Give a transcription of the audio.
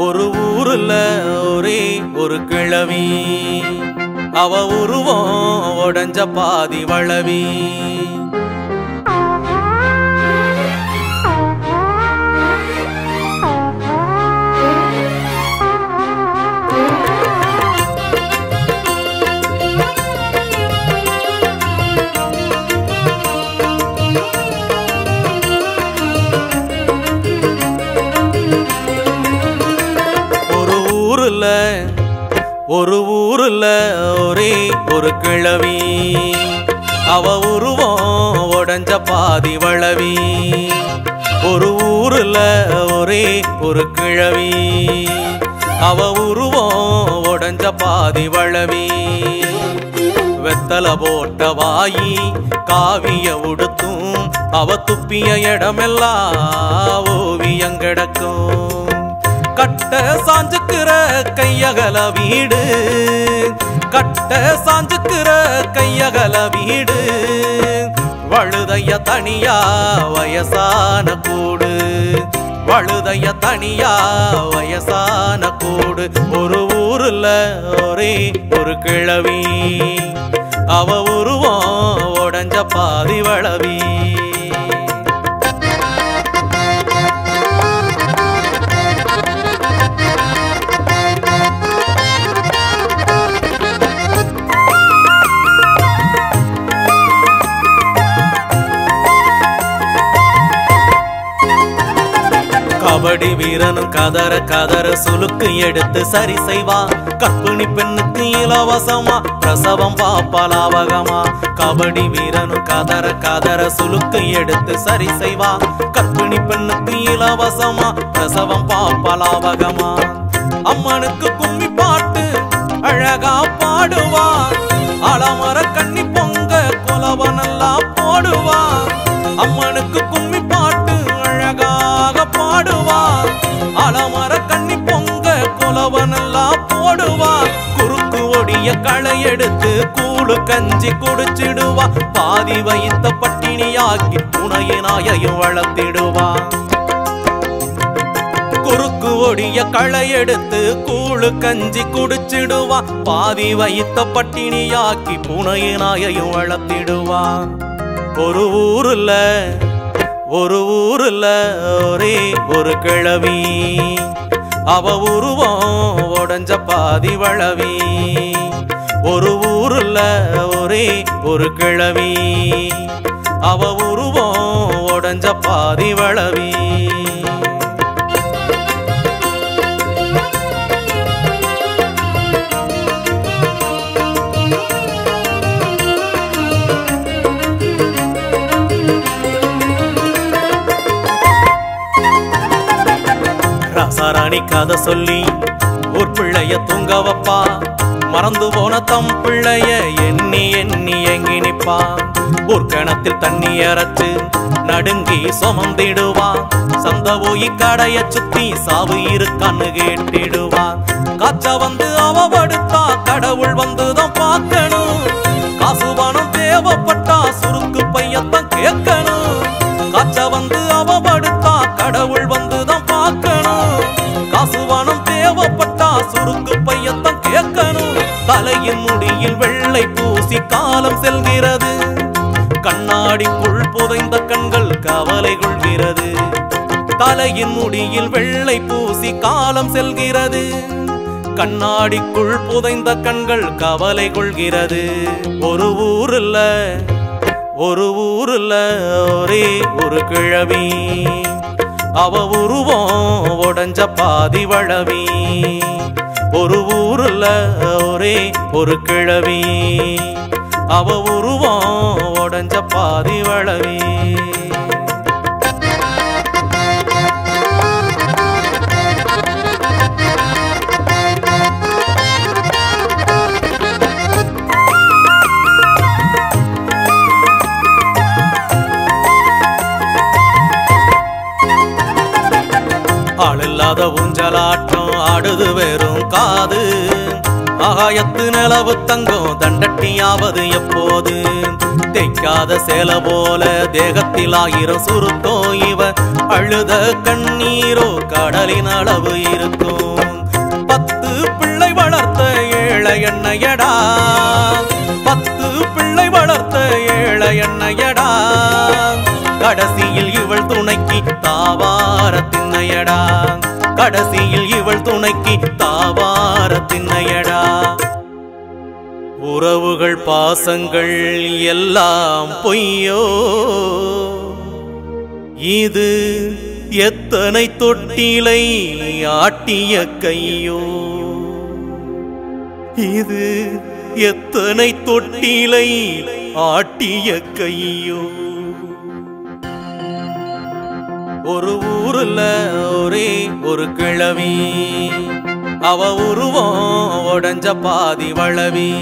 ஒரு ஊருல ஒரே ஒரு கிழவி. அவ உருவம் உடஞ்ச பாதி வளவி. ஊர்ல ஒரு ஊர்ல ஒரே ஒரு கிழவி. அவ உருவம் உடஞ்ச பாதி வளவி. ஒரு ஊர்ல ஒரே ஒரு கிழவி. அவ உருவம் உடஞ்ச பாதி வளவி. வெத்தல போட்ட வாயி காவிய உடுத்தும் அவ துப்பிய இடமெல்லாம் ஓவியம் கிடக்கும். கட்ட சாஞ்சுக்கிற கையகல வீடு. கட்ட சாஞ்சுக்கிற கையகல வீடு. வழுதைய தனியா வயசான கூடு. வழுதைய தனியா வயசான கூடு. ஒரு ஊருல ஒரே ஒரு கிழவி. அவ உருவம் உடஞ்ச பாதி வளவி கபடி வீரனும் கதற கதற சுலுக்கு எடுத்து சரி செய்வா. கற்பிணி பெண்ணுக்கு இலவசமா பிரசவம் பாப்பலாவகமா கபடி வீரனும் கதற கதற சுலுக்கு எடுத்து சரி செய்வா. கற்பிணி பெண்ணுக்கு இலவசமா பிரசவம் பாப்பலாவகமா அம்மனுக்கு கும்மி பாட்டு அழகா பாடுவா. அலமர கண்ணி பொங்க குலவனெல்லாம் போடுவா. அம்மனுக்கு கும்மி பாட்டு அழகாக பாடுவா. அலமர கண்ணி பொங்க குலவனெல்லாம் போடுவா. குறுக்கு ஒடிய களை எடுத்து கூழு கஞ்சி குடிச்சிடுவா. பாதி வைத்த பட்டினியாக்கி துணையினாயையும் வளர்த்திடுவா. குறுக்கு ஒடிய களை எடுத்து கூழு கஞ்சி குடிச்சிடுவா. பாதி வைத்த பட்டினியாக்கி புனையினாயையும் வளர்த்திடுவா. ஒரு ஊருல ஒரு ஊருல ஒரே ஒரு கிழவி. அவ உருவம் உடஞ்ச பாதி வளவி. ஒரு ஊருல ஒரே ஒரு கிழவி. அவ உருவம் உடஞ்ச பாதி வளவி. கதை சொல்லி ஊர் பிள்ளைய தூங்க வப்பா. மறந்து போன தம் பிள்ளைய எண்ணி எண்ணி எங்கி நிப்பா. ஒரு கணத்தில் தண்ணி அரைச்சு நடுங்கி சுமந்திடுவா. சந்த போய் கடைய சுத்தி சாவு இருக்கான்னு கேட்டிடுவா. காச்ச வந்து அவ படுத்தா கடவுள் வந்துதான் பார்க்கணும். காசு பணம் தேவைப்பட்டா தலையின் முடியில் வெள்ளை பூசி காலம் செல்கிறது. கண்ணாடிக்குள் புதைந்த கண்கள் கவலை கொள்கிறது தலையின் முடியில் வெள்ளை பூசி காலம் செல்கிறது. கண்ணாடிக்குள் புதைந்த கண்கள் கவலை கொள்கிறது ஒரு ஊருல ஒரு ஊருல ஒரே ஒரு கிழவி. அவ உருவம் உடஞ்ச பாதி வளவி ஒரு ஊருல ஒரே ஒரு கிழவி. அவ உருவம் உடஞ்ச பாதி வளவி. அல்லாத ஊஞ்சலாட்டம் ஆடுது வெறும் காது. ஆகாயத்து நிலவு தங்கம் தண்டட்டியாவது எப்போது? தைக்காத சேல போல தேகத்தில் ஆயிரம் சுருத்தம் இவ அழுத கண்ணீரோ கடலின் அளவு இருக்கும். பத்து பிள்ளை வளர்த்த ஏழை எண்ணையடா பத்து பிள்ளை வளர்த்த ஏழை எண்ணையடா கடைசியில் இவள் துணைக்கு தாவார திண்ணையடா. கடைசியில் இவள் துணைக்கு தாவார திண்ணையடா. உறவுகள் பாசங்கள் எல்லாம் பொய்யோ? இது எத்தனை தொட்டிலை ஆட்டிய கையோ? இது எத்தனை தொட்டிலை ஆட்டிய கையோ? ஒரு ஊருல ஒரே ஒரு கிழவி. அவ உருவம் உடஞ்ச பாதி வளவி.